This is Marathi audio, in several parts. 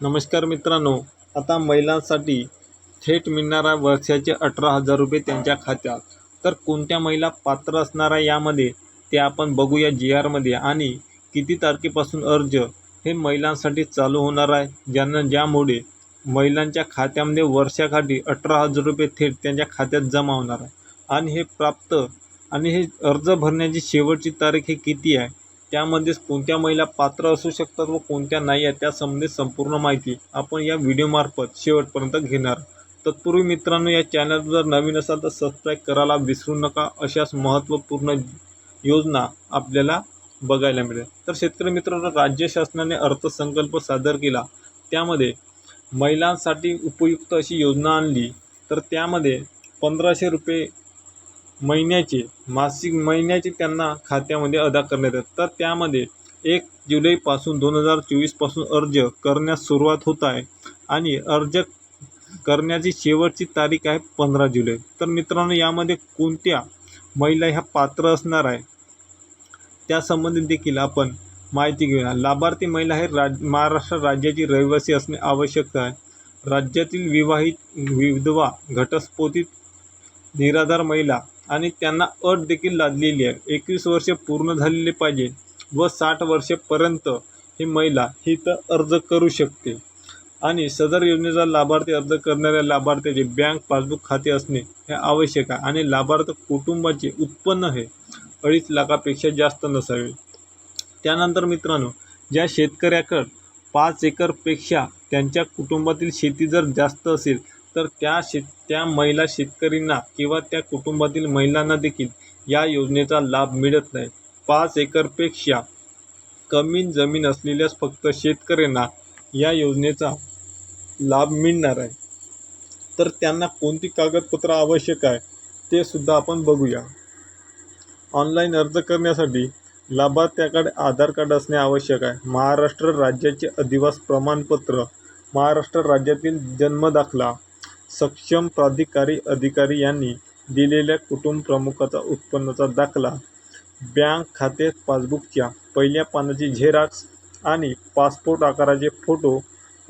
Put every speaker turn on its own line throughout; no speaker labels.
नमस्कार मित्रांनो आता महिलांसाठी थेट मिळणारा वर्षाचे अठरा हजार रुपये त्यांच्या खात्यात. तर कोणत्या महिला पात्र असणार आहे यामध्ये ते आपण बघूया जी आरमध्ये आणि किती तारखेपासून अर्ज हे महिलांसाठी चालू होणार आहे ज्यांना ज्यामुळे महिलांच्या खात्यामध्ये वर्षाकाठी अठरा हजार रुपये थेट त्यांच्या खात्यात जमा होणार आहे. आणि हे प्राप्त आणि हे अर्ज भरण्याची शेवटची तारीख हे किती आहे? त्यामध्येच कोणत्या महिला पात्र असू शकतात व कोणत्या नाही आहेत त्यासंबंधी संपूर्ण माहिती आपण या व्हिडिओमार्फत शेवटपर्यंत घेणार. तत्पूर्वी मित्रांनो या चॅनल जर नवीन असाल तर सबस्क्राईब करायला विसरू नका. अशाच महत्त्वपूर्ण योजना आपल्याला बघायला मिळेल. तर शेतकरी मित्रांनो राज्य शासनाने अर्थसंकल्प सादर केला. त्यामध्ये महिलांसाठी उपयुक्त अशी योजना आणली. तर त्यामध्ये पंधराशे रुपये महिन्याचे मासिक महिन्याचे त्यांना खात्यामध्ये अदा करण्यात येतात. तर त्यामध्ये एक जुलैपासून दोन हजार चोवीसपासून अर्ज करण्यास सुरुवात होत आहे आणि अर्ज करण्याची शेवटची तारीख आहे पंधरा जुलै. तर मित्रांनो यामध्ये कोणत्या महिला ह्या पात्र असणार आहे? त्यासंबंधी देखील आपण माहिती घेऊया. लाभार्थी महिला हे राज महाराष्ट्र राज्याची रहिवासी असणे आवश्यक आहे. राज्यातील विवाहित विधवा घटस्फोटित निराधार महिला आणि त्यांना अट देखील लादलेली आहे. एकवीस वर्षे पूर्ण झालेले पाहिजे व साठ वर्षेपर्यंत ही महिला ही तर अर्ज करू शकते. आणि सदर योजनेचा लाभार्थी अर्ज करणाऱ्या लाभार्थ्याचे बँक पासबुक खाते असणे हे आवश्यक आहे आणि लाभार्थी कुटुंबाचे उत्पन्न हे अडीच लाखापेक्षा जास्त नसावे. त्यानंतर मित्रांनो ज्या शेतकऱ्याकडं पाच एकरपेक्षा त्यांच्या कुटुंबातील शेती जर जास्त असेल तर त्या शेत त्या महिला शेतकरींना किंवा त्या कुटुंबातील महिलांना देखील या योजनेचा लाभ मिळत नाही. पाच एकरपेक्षा कमी जमीन असलेल्याच फक्त शेतकऱ्यांना या योजनेचा लाभ मिळणार आहे. तर त्यांना कोणती कागदपत्र आवश्यक आहे ते सुद्धा आपण बघूया. ऑनलाईन अर्ज करण्यासाठी लाभार्थ्याकडे आधार कार्ड असणे आवश्यक आहे. महाराष्ट्र राज्याचे अधिवास प्रमाणपत्र महाराष्ट्र राज्यातील जन्मदाखला सक्षम प्राधिकारी अधिकारी यांनी दिलेल्या कुटुंब प्रमुखाचा उत्पन्नाचा दाखला बँक खाते पासबुकच्या पहिल्या पानाची झेरॉक्स आणि पासपोर्ट आकाराचे फोटो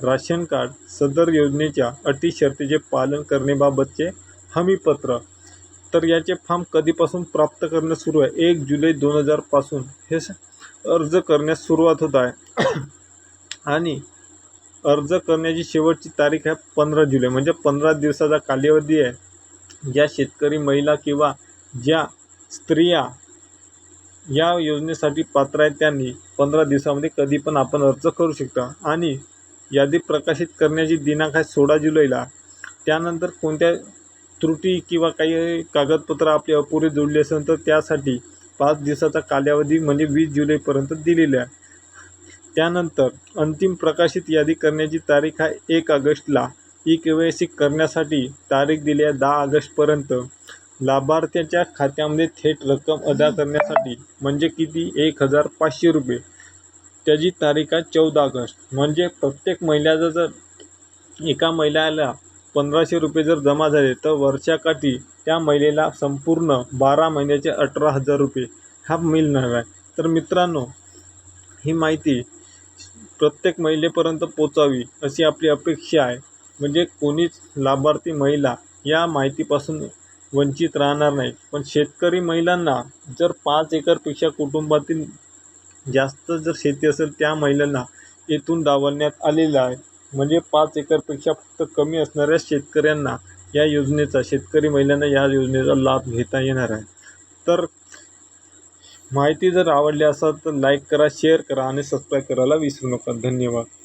राशन कार्ड सदर योजनेच्या अटी शर्तीचे पालन करण्याबाबतचे हमीपत्र. तर याचे फॉर्म कधीपासून प्राप्त करण्यास सुरू आहे? एक जुलै दोन हजारपासून हे स- अर्ज करण्यास सुरुवात होत आहे. आणि अर्ज करण्याची शेवटची तारीख आहे पंधरा जुलै. म्हणजे पंधरा दिवसाचा कालावधी आहे. ज्या शेतकरी महिला किंवा ज्या स्त्रिया या योजनेसाठी पात्र आहेत त्यांनी पंधरा दिवसामध्ये कधी पण आपण अर्ज करू शकता. आणि यादी प्रकाशित करण्याची दिनांक आहे सोळा जुलैला. त्यानंतर कोणत्या त्रुटी किंवा काही कागदपत्र आपले अपुरे जोडली असेल तर त्यासाठी पाच दिवसाचा कालावधी म्हणजे वीस जुलैपर्यंत दिलेला आहे. त्यानंतर अंतिम प्रकाशित यादी करण्याची तारीख आहे एक ऑगस्टला. ई के वाय सी करण्यासाठी तारीख दिली आहे दहा ऑगस्टपर्यंत. लाभार्थ्याच्या खात्यामध्ये थेट रक्कम अदा करण्यासाठी म्हणजे किती? एक हजार पाचशे रुपये. त्याची तारीख आहे चौदा ऑगस्ट. म्हणजे प्रत्येक महिन्याचा जर एका महिलाला पंधराशे रुपये जर जमा झाले तर वर्षाकाठी त्या महिलेला संपूर्ण बारा महिन्याचे अठरा हजार रुपये हा मिळणार आहे. तर मित्रांनो ही माहिती प्रत्येक महिलेपर्यंत पोचावी अशी आपली अपेक्षा आहे. म्हणजे कोणीच लाभार्थी महिला या माहितीपासून वंचित राहणार नाही. पण शेतकरी महिलांना जर पाच एकरपेक्षा कुटुंबातील जास्त जर शेती असेल त्या महिलांना येथून डावलण्यात आलेलं आहे. म्हणजे पाच एकरपेक्षा फक्त कमी असणाऱ्या शेतकऱ्यांना या योजनेचा शेतकरी महिलांना या योजनेचा लाभ घेता येणार आहे. तर माहिती जर आवडली असेल तर लाईक करा शेअर करा आणि सबस्क्राईब करायला विसरू नका. धन्यवाद.